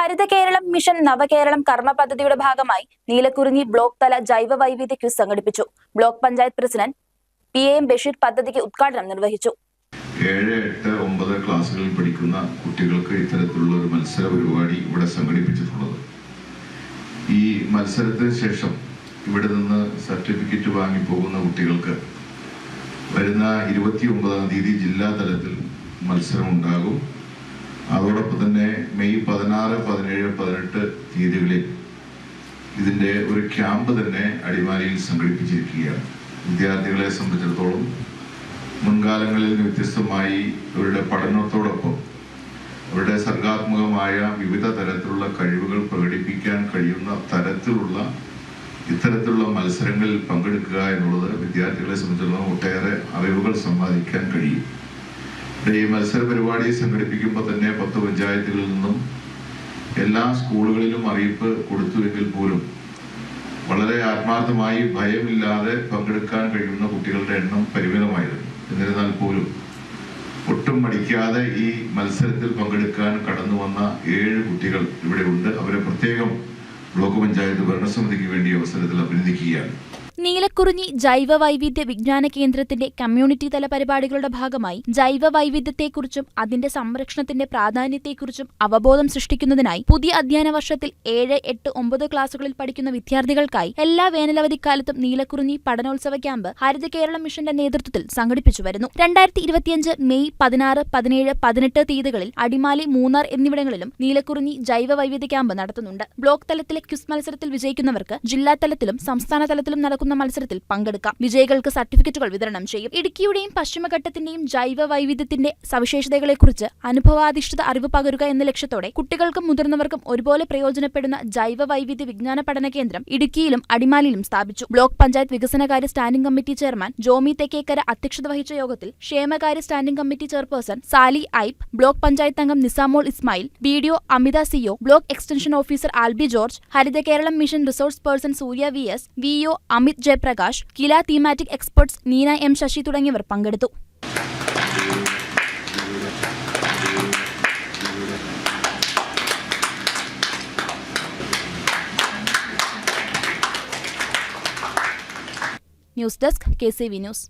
ഹരിത Keralam mission നവകേരളം കർമ്മ പദ്ധതിയുടെ ഭാഗമായി നീലക്കുറിഞ്ഞി ബ്ലോക്ക് തല ജൈവ വൈവിധ്യ ക്യൂസ് സംഘടിപ്പിച്ചു. Block panchayat president P A Basheer പദ്ധതിക്ക് ഉദ്ഘാടനം നിർവഹിച്ചു. ഏഴ് എട്ട് ഒമ്പത് ക്ലാസ്സുകളിൽ പഠിക്കുന്ന കുട്ടികൾക്ക് ഇത്തരത്തിലുള്ള ഒരു മത്സര പരിപാടി ഇവിടെ സംഘടിപ്പിച്ചിട്ടുള്ളത്. ഈ മത്സരത്തിന് ശേഷം ഇവിടെ നിന്ന് സർട്ടിഫിക്കറ്റ് വാങ്ങി പോകുന്ന കുട്ടികൾക്ക് വരുന്ന ഇരുപത്തി ഒമ്പതാം തീയതി ജില്ലാ തലത്തിൽ മത്സരം ഉണ്ടാകും അതോടൊപ്പം തന്നെ മെയ് പതിനാറ് പതിനേഴ് പതിനെട്ട് തീയതികളിൽ ഇതിന്റെ ഒരു ക്യാമ്പ് തന്നെ അടിമാലിയിൽ സംഘടിപ്പിച്ചിരിക്കുകയാണ്. വിദ്യാർത്ഥികളെ സംബന്ധിച്ചിടത്തോളം മുൻകാലങ്ങളിൽ വ്യത്യസ്തമായി അവരുടെ പഠനത്തോടൊപ്പം അവരുടെ സർഗാത്മകമായ വിവിധ തരത്തിലുള്ള കഴിവുകൾ പ്രകടിപ്പിക്കാൻ കഴിയുന്ന തരത്തിലുള്ള ഇത്തരത്തിലുള്ള മത്സരങ്ങളിൽ പങ്കെടുക്കുക എന്നുള്ളത് വിദ്യാർത്ഥികളെ സംബന്ധിച്ചിടത്തോളം ഒട്ടേറെ അറിവുകൾ സമ്പാദിക്കാൻ കഴിയും. ഈ മത്സര പരിപാടി സംഘടിപ്പിക്കുമ്പോൾ തന്നെ പത്ത് പഞ്ചായത്തുകളിൽ നിന്നും എല്ലാ സ്കൂളുകളിലും അറിയിപ്പ് കൊടുത്തുവെങ്കിൽ പോലും വളരെ ആത്മാർത്ഥമായി ഭയമില്ലാതെ പങ്കെടുക്കാൻ കഴിയുന്ന കുട്ടികളുടെ എണ്ണം പരിമിതമായിരുന്നു. എന്നിരുന്നാൽ പോലും ഒട്ടും മടിക്കാതെ ഈ മത്സരത്തിൽ പങ്കെടുക്കാൻ കടന്നു വന്ന ഏഴ് കുട്ടികൾ ഇവിടെ ഉണ്ട്. അവരെ പ്രത്യേകം ബ്ലോക്ക് പഞ്ചായത്ത് ഭരണസമിതിക്ക് വേണ്ടി അവസരത്തിൽ അഭിനന്ദിക്കുകയാണ്. നീലക്കുറിഞ്ഞി ജൈവ വൈവിധ്യ വിജ്ഞാന കേന്ദ്രത്തിന്റെ കമ്മ്യൂണിറ്റി തല പരിപാടികളുടെ ഭാഗമായി ജൈവ വൈവിധ്യത്തെക്കുറിച്ചും അതിന്റെ സംരക്ഷണത്തിന്റെ പ്രാധാന്യത്തെക്കുറിച്ചും അവബോധം സൃഷ്ടിക്കുന്നതിനായി പുതിയ അധ്യയന വർഷത്തിൽ ഏഴ് എട്ട് ഒമ്പത് ക്ലാസുകളിൽ പഠിക്കുന്ന വിദ്യാർത്ഥികൾക്കായി എല്ലാ വേനലവധിക്കാലത്തും നീലക്കുറിഞ്ഞി പഠനോത്സവ ക്യാമ്പ് ഹരിത കേരളം മിഷന്റെ നേതൃത്വത്തിൽ സംഘടിപ്പിച്ചു വരുന്നു. രണ്ടായിരത്തി ഇരുപത്തിയഞ്ച് മെയ് പതിനാറ് പതിനേഴ് പതിനെട്ട് തീയതികളിൽ അടിമാലി മൂന്നാർ എന്നിവിടങ്ങളിലും നീലക്കുറിഞ്ഞി ജൈവ വൈവിധ്യ ക്യാമ്പ് നടത്തുന്നുണ്ട്. ബ്ലോക്ക് തലത്തിലെ ക്വിസ് മത്സരത്തിൽ വിജയിക്കുന്നവർക്ക് ജില്ലാ തലത്തിലും സംസ്ഥാന തലത്തിലും നടക്കുന്ന മത്സരത്തിൽ പങ്കെടുക്കാം. വിജയികൾക്ക് സർട്ടിഫിക്കറ്റുകൾ വിതരണം ചെയ്യും. ഇടുക്കിയുടെയും പശ്ചിമഘട്ടത്തിന്റെയും ജൈവ വൈവിധ്യത്തിന്റെ സവിശേഷതകളെക്കുറിച്ച് അനുഭവാധിഷ്ഠിത അറിവ് പകരുക എന്ന ലക്ഷ്യത്തോടെ കുട്ടികൾക്കും മുതിർന്നവർക്കും ഒരുപോലെ പ്രയോജനപ്പെടുന്ന ജൈവ വൈവിധ്യ വിജ്ഞാന പഠന കേന്ദ്രം ഇടുക്കിയിലും അടിമാലിയിലും സ്ഥാപിച്ചു. ബ്ലോക്ക് പഞ്ചായത്ത് വികസനകാര്യ standing committee chairman Jomy Thekkekkara അധ്യക്ഷത വഹിച്ച യോഗത്തിൽ ക്ഷേമകാര്യ standing committee chairperson Sali Aippu block panchayat അംഗം Nisamol Ismail B D O Amitha C O block extension officer Alby George Haritha Keralam mission resource person Surya V S V O Amith Jayaprakash KILA thematic experts Neena M Sasi തുടങ്ങിയവർ പങ്കെടുത്തു. News desk K C V news.